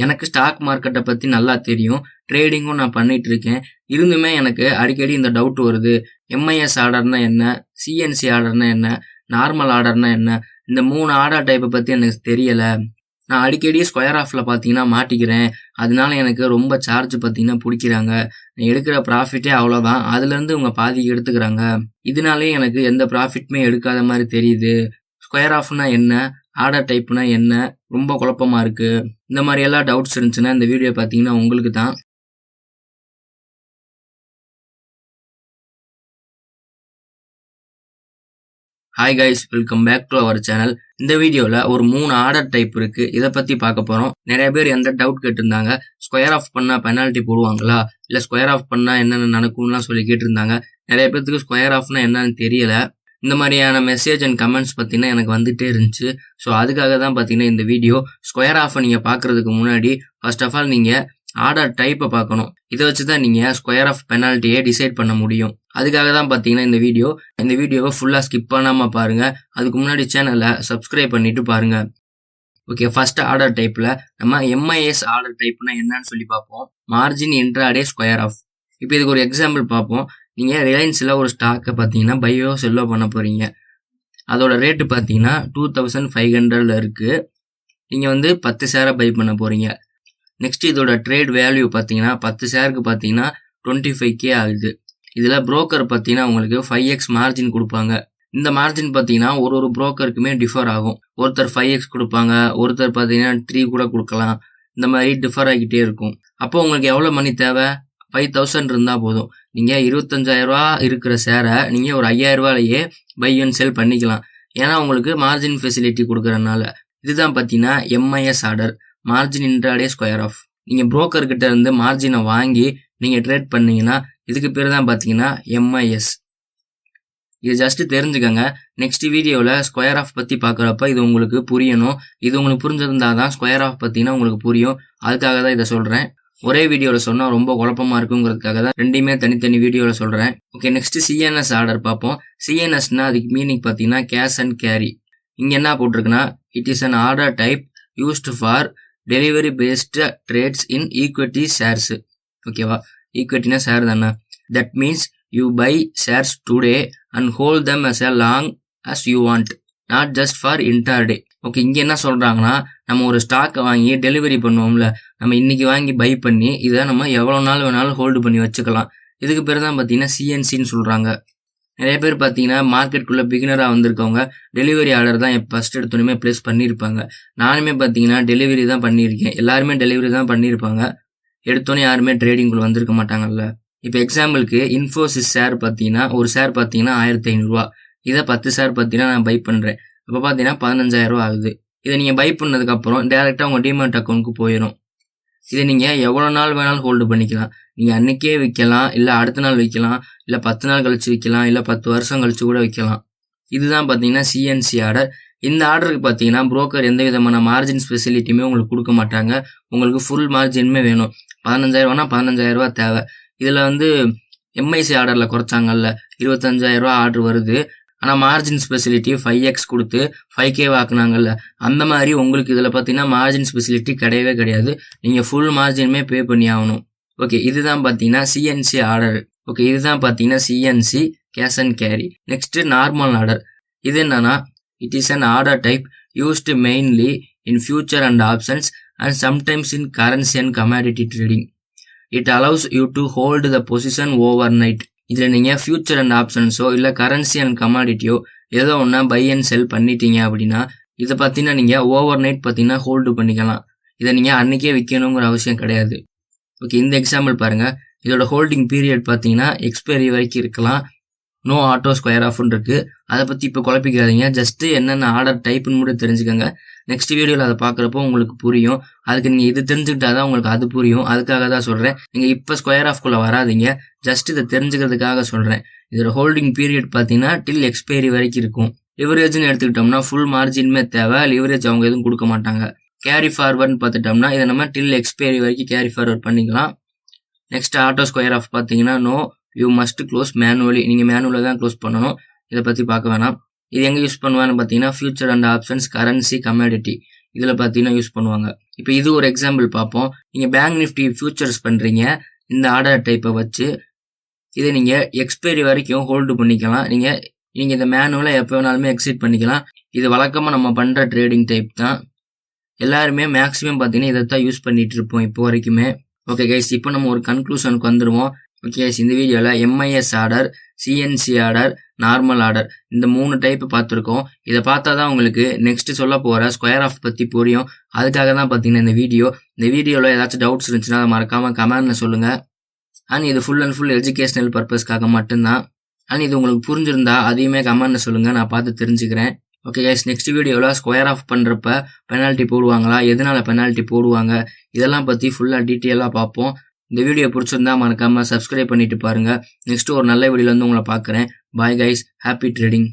எனக்கு ஸ்டாக் மார்க்கெட்டை பற்றி நல்லா தெரியும். ட்ரேடிங்கும் நான் பண்ணிட்டு இருக்கேன் இருந்துமே எனக்கு அடிக்கடி இந்த டவுட் வருது. எம்ஐஎஸ் ஆர்டர்னா என்ன? சிஎன்சி ஆர்டர்னா என்ன? நார்மல் ஆர்டர்னா என்ன? இந்த மூணு ஆர்டர் டைப்பை பற்றி எனக்கு தெரியலை. நான் அடிக்கடி ஸ்கொயர் ஆஃபில் பார்த்தீங்கன்னா மாட்டிக்கிறேன். அதனால எனக்கு ரொம்ப சார்ஜ் பார்த்தீங்கன்னா பிடிக்கிறாங்க. நான் எடுக்கிற ப்ராஃபிட்டே அவ்வளோதான் அதுலேருந்து இவங்க பாதிக்கு எடுத்துக்கிறாங்க. இதனாலே எனக்கு எந்த ப்ராஃபிட்டுமே எடுக்காத மாதிரி தெரியுது. ஸ்கொயர் ஆஃப்னா என்ன? ஆர்டர் டைப்னா என்ன? ரொம்ப குழப்பமா இருக்குது இந்த மாதிரி எல்லாம் டவுட்ஸ் இருந்துச்சுன்னா இந்த வீடியோ பார்த்தீங்கன்னா உங்களுக்கு தான். Hi guys welcome back to our channel இந்த வீடியோவில் ஒரு மூணு ஆர்டர் டைப் இருக்குது இதை பற்றி பார்க்க போகிறோம் நிறைய பேர் எந்த டவுட் கேட்டிருந்தாங்க? ஸ்கொயர் ஆஃப் பண்ணால் பெனால்ட்டி போடுவாங்களா? இல்லை ஸ்கொயர் ஆஃப் பண்ணால் என்னென்ன நடக்கும்லாம் சொல்லி கேட்டிருந்தாங்க. நிறைய பேர்த்துக்கு ஸ்கொயர் ஆஃப்னா என்னன்னு தெரியலை. இந்த மாதிரியான மெசேஜ் அண்ட் கமெண்ட்ஸ் பார்த்தீங்கன்னா எனக்கு வந்துகிட்டே இருந்துச்சு. ஸோ அதுக்காக தான் பார்த்தீங்கன்னா இந்த வீடியோ ஸ்கொயர் ஆஃபை நீங்கள் பார்க்குறதுக்கு முன்னாடி ஃபர்ஸ்ட் ஆஃப் ஆல் நீங்கள் ஆர்டர் டைப்பை பார்க்கணும் இதை வச்சு தான் நீங்கள் ஸ்கொயர் ஆஃப் பெனால்ட்டியை டிசைட் பண்ண முடியும். அதுக்காக தான் பார்த்தீங்கன்னா இந்த வீடியோ இந்த வீடியோவை ஃபுல்லாக ஸ்கிப் பண்ணாமல் பாருங்கள் அதுக்கு முன்னாடி சேனலை சப்ஸ்கிரைப் பண்ணிவிட்டு பாருங்கள் ஓகே ஃபர்ஸ்ட் ஆர்டர் டைப்பில் நம்ம எம்ஐஎஸ் ஆர்டர் டைப்னா என்னன்னு சொல்லி பார்ப்போம். மார்ஜின் இன்ட்ராடே ஸ்கொயர் ஆஃப் இப்போ இதுக்கு ஒரு எக்ஸாம்பிள் பார்ப்போம். நீங்கள் ரிலையன்ஸில் ஒரு ஸ்டாக்கை பார்த்தீங்கன்னா பையோ செல்லோ பண்ண போகிறீங்க அதோட ரேட்டு பார்த்தீங்கன்னா டூ தௌசண்ட் ஃபைவ் ஹண்ட்ரடில் இருக்குது நீங்கள் வந்து பத்து ஷேரை பை பண்ண போகிறீங்க நெக்ஸ்ட் இதோட ட்ரேட் வேல்யூ பார்த்தீங்கன்னா பத்து ஷேருக்கு பார்த்தீங்கன்னா டுவெண்ட்டி ஃபைவ் கே ஆகுது. இதில் புரோக்கர் பார்த்தீங்கன்னா உங்களுக்கு ஃபைவ் எக்ஸ் மார்ஜின் கொடுப்பாங்க. இந்த மார்ஜின் பார்த்தீங்கன்னா ஒரு ஒரு புரோக்கருக்குமே டிஃபர் ஆகும். ஒருத்தர் ஃபைவ் எக்ஸ் கொடுப்பாங்க ஒருத்தர் பார்த்தீங்கன்னா த்ரீ கூட கொடுக்கலாம். இந்த மாதிரி டிஃபர் ஆகிட்டே இருக்கும். அப்போ உங்களுக்கு எவ்வளோ மணி தேவை? ஃபைவ் தௌசண்ட் இருந்தால் போதும். நீங்கள் இருபத்தஞ்சாயிரரூவா இருக்கிற சேரை நீங்கள் ஒரு ஐயாயிரரூவாலேயே பை அண்ட் செல் பண்ணிக்கலாம். ஏன்னா உங்களுக்கு மார்ஜின் ஃபெசிலிட்டி கொடுக்குறனால இதுதான் பார்த்தீங்கன்னா MIS order margin intraday square off நீங்கள் புரோக்கர்கிட்ட இருந்து மார்ஜினை வாங்கி நீங்கள் ட்ரேட் பண்ணீங்கன்னா இதுக்கு பேர் தான் பார்த்தீங்கன்னா எம்ஐஎஸ் இது ஜஸ்ட் தெரிஞ்சுக்கங்க. நெக்ஸ்ட் வீடியோவில் ஸ்கொயர் ஆஃப் பற்றி பார்க்குறப்ப இது உங்களுக்கு புரியணும். இது உங்களுக்கு புரிஞ்சிருந்தா தான் ஸ்கொயர் ஆஃப் பற்றினா உங்களுக்கு புரியும். அதுக்காக தான் இதை சொல்கிறேன் ஒரே வீடியோவில் சொன்னால் ரொம்ப குழப்பமா இருக்குங்கிறதுக்காக தான் ரெண்டையுமே தனித்தனி வீடியோவில் சொல்கிறேன் ஓகே நெக்ஸ்ட் சிஎன்எஸ் ஆர்டர் பார்ப்போம். சிஎன்எஸ்னா அதுக்கு மீனிங் பார்த்தீங்கன்னா கேஷ் அண்ட் கேரி இங்கே என்ன போட்டிருக்குன்னா it is an order type used for delivery based trades in equity shares okay ஈக்விட்டினா share தானே? That means you buy shares today and hold them as a long as you want not just for intraday okay இங்கே என்ன சொல்கிறாங்கன்னா நம்ம ஒரு ஸ்டாக்கை வாங்கி delivery பண்ணுவோம்ல நம்ம இன்னைக்கு வாங்கி பை பண்ணி இதை நம்ம எவ்வளோ நாள் வேணாலும் ஹோல்டு பண்ணி வச்சுக்கலாம். இதுக்கு பேர் தான் பார்த்தீங்கன்னா சிஎன்சின்னு சொல்கிறாங்க நிறைய பேர் பார்த்தீங்கன்னா மார்க்கெட்டுக்குள்ளே பிகினராக வந்திருக்கவங்க டெலிவரி ஆர்டர் தான் என் ஃபஸ்ட் எடுத்தோடனே ப்ளேஸ் பண்ணியிருப்பாங்க. நானுமே பார்த்தீங்கன்னா டெலிவரி தான் பண்ணியிருக்கேன். எல்லாருமே டெலிவரி தான் பண்ணியிருப்பாங்க. எடுத்தோன்னே யாருமே ட்ரேடிங்குள்ளே வந்திருக்க மாட்டாங்கல்ல. இப்போ எக்ஸாம்பிளுக்கு இன்ஃபோசிஸ் ஷேர் பார்த்தீங்கன்னா ஒரு ஷேர் பார்த்தீங்கன்னா ஆயிரத்தி ஐநூறுரூவா இதை பத்து ஷேர் பார்த்தீங்கன்னா நான் பை பண்ணுறேன் இப்போ பார்த்தீங்கன்னா பதினஞ்சாயிரரூவா ஆகுது. இதை நீங்கள் பை பண்ணதுக்கப்புறம் டேரெக்டாக உங்கள் டிமெண்ட் அக்கௌண்ட்டுக்கு போயிடும் இதை நீங்கள் எவ்வளோ நாள் வேணாலும் ஹோல்டு பண்ணிக்கலாம். நீங்கள் அன்றைக்கே விற்கலாம் இல்லை அடுத்த நாள் விற்கலாம் இல்லை பத்து நாள் கழித்து விற்கலாம் இல்லை பத்து வருஷம் கழித்து கூட விற்கலாம். இதுதான் பார்த்தீங்கன்னா சிஎன்சி ஆர்டர் இந்த ஆர்டருக்கு பார்த்தீங்கன்னா புரோக்கர் எந்த விதமான மார்ஜின் ஃபெசிலிட்டியுமே உங்களுக்கு கொடுக்க மாட்டாங்க. உங்களுக்கு ஃபுல் மார்ஜினுமே வேணும். பதினஞ்சாயிரரூவானா பதினஞ்சாயிரரூவா தேவை. இதில் வந்து எம்ஐசி ஆர்டரில் குறைச்சாங்கல்ல. இருபத்தஞ்சாயிரரூவா ஆர்டர் வருது. ஆனால் மார்ஜின் ஃபெசிலிட்டி ஃபைவ் எக்ஸ் கொடுத்து ஃபைவ் கே வாக்குனாங்கல்ல அந்த மாதிரி உங்களுக்கு இதில் பார்த்தீங்கன்னா மார்ஜின் ஃபெசிலிட்டி கிடையவே கிடையாது. நீங்கள் ஃபுல் மார்ஜினுமே பே பண்ணி ஆகணும். ஓகே இதுதான் பார்த்தீங்கன்னா சிஎன்சி ஆர்டர் ஓகே இதுதான் பார்த்தீங்கன்னா CNC cash and carry next normal order இது என்னன்னா it is an order type used mainly in future and options and sometimes in currency and commodity trading it allows you to hold the position overnight இதில் நீங்கள் future and ஆப்ஷன்ஸோ இல்லை currency and கமாடிட்டியோ ஏதோ ஒன்றா by and sell பண்ணிட்டீங்க அப்படின்னா இதை பார்த்தீங்கன்னா நீங்கள் ஓவர் நைட் பார்த்தீங்கன்னா ஹோல்டு பண்ணிக்கலாம். இதை நீங்கள் அன்றைக்கே விற்கணுங்கிற அவசியம் கிடையாது. ஓகே இந்த எக்ஸாம்பிள் பாருங்கள் இதோட ஹோல்டிங் பீரியட் பார்த்தீங்கன்னா எக்ஸ்பைரி வரைக்கும் இருக்கலாம். நோ ஆட்டோ ஸ்கொயர் ஆஃப்னு இருக்கு. அதை பற்றி இப்போ குழப்பிக்காதீங்க. ஜஸ்ட்டு என்னென்ன ஆர்டர் டைப்புன்னு மட்டும் தெரிஞ்சுக்கோங்க. நெக்ஸ்ட் வீடியோவில் அதை பார்க்குறப்போ உங்களுக்கு புரியும். அதுக்கு நீங்கள் இது தெரிஞ்சுக்கிட்டா தான் உங்களுக்கு அது புரியும். அதுக்காக தான் சொல்கிறேன் நீங்கள் இப்போ ஸ்கொயர் ஆஃப்குள்ளே வராதீங்க. ஜஸ்ட் இதை தெரிஞ்சுக்கிறதுக்காக சொல்கிறேன் இதோட ஹோல்டிங் பீரியட் பார்த்தீங்கன்னா டில் எக்ஸ்பைரி வரைக்கும் இருக்கும். லிவரேஜ்னு எடுத்துக்கிட்டோம்னா ஃபுல் மார்ஜினுமே தேவை. லிவரேஜ் அவங்க எதுவும் கொடுக்க மாட்டாங்க. கேரி ஃபார்வர்ட்னு பார்த்துட்டோம்னா இதை நம்ம டில் எக்ஸ்பைரி வரைக்கும் கேரி ஃபார்வர்ட் பண்ணிக்கலாம். நெக்ஸ்ட் ஆட்டோ ஸ்கொயர் ஆஃப் பார்த்தீங்கன்னா no you must close manually நீங்கள் மேனுவலாக தான் க்ளோஸ் பண்ணணும். இதை பற்றி பார்க்க வேணாம். இது எங்கே யூஸ் பண்ணுவான்னு பார்த்தீங்கன்னா future and options currency commodity இதில் பார்த்தீங்கன்னா யூஸ் பண்ணுவாங்க. இப்போ இது ஒரு எக்ஸாம்பிள் பார்ப்போம். நீங்கள் பேங்க் நிஃப்டி ஃபியூச்சர்ஸ் பண்ணுறீங்க இந்த ஆர்டர் டைப்பை வச்சு இதை நீங்கள் எக்ஸ்பைரி வரைக்கும் ஹோல்டு பண்ணிக்கலாம். நீங்கள் நீங்கள் இந்த மேனுவலை எப்போ வேணாலுமே எக்ஸிட் பண்ணிக்கலாம். இது வழக்கமாக நம்ம பண்ணுற ட்ரேடிங் டைப் தான். எல்லாருமே மேக்ஸிமம் பார்த்தீங்கன்னா இதை தான் யூஸ் பண்ணிகிட்டு இருப்போம் இப்போ வரைக்குமே. ஓகே கைஸ் இப்போ நம்ம ஒரு கன்க்ளூஷனுக்கு வந்துடுவோம் ஓகே இந்த வீடியோவில் MIS order CNC order normal order இந்த மூணு டைப் பார்த்துருக்கோம். இதை பார்த்தா தான் உங்களுக்கு நெக்ஸ்ட் சொல்ல போகிற ஸ்கொயர் ஆஃப் பற்றி புரியும். அதுக்காக தான் பார்த்தீங்கன்னா இந்த வீடியோ இந்த வீடியோவில் ஏதாச்சும் டவுட்ஸ் இருந்துச்சுன்னா அதை மறக்காமல் கமெண்டில் சொல்லுங்கள் அண்ட் இது ஃபுல் அண்ட் ஃபுல் எஜுகேஷனல் பர்பஸ்க்காக மட்டும்தான். அண்ட் இது உங்களுக்கு புரிஞ்சிருந்தா அதையுமே கமெண்டில் சொல்லுங்கள் நான் பார்த்து தெரிஞ்சுக்கிறேன். ஓகே கைஸ் நெக்ஸ்ட் வீடியோவில் ஸ்கொயர் ஆஃப் பண்ணுறப்ப பெனால்ட்டி போடுவாங்களா? எதனால பெனால்ட்டி போடுவாங்க? இதெல்லாம் பற்றி ஃபுல்லாக டீட்டெயிலாக பார்ப்போம். இந்த வீடியோ பிடிச்சிருந்தா மறக்காமல் சப்ஸ்கிரைப் பண்ணிட்டு பாருங்கள் நெக்ஸ்ட் ஒரு நல்ல வீடியோவில் வந்து உங்களை பார்க்குறேன். Bye guys happy trading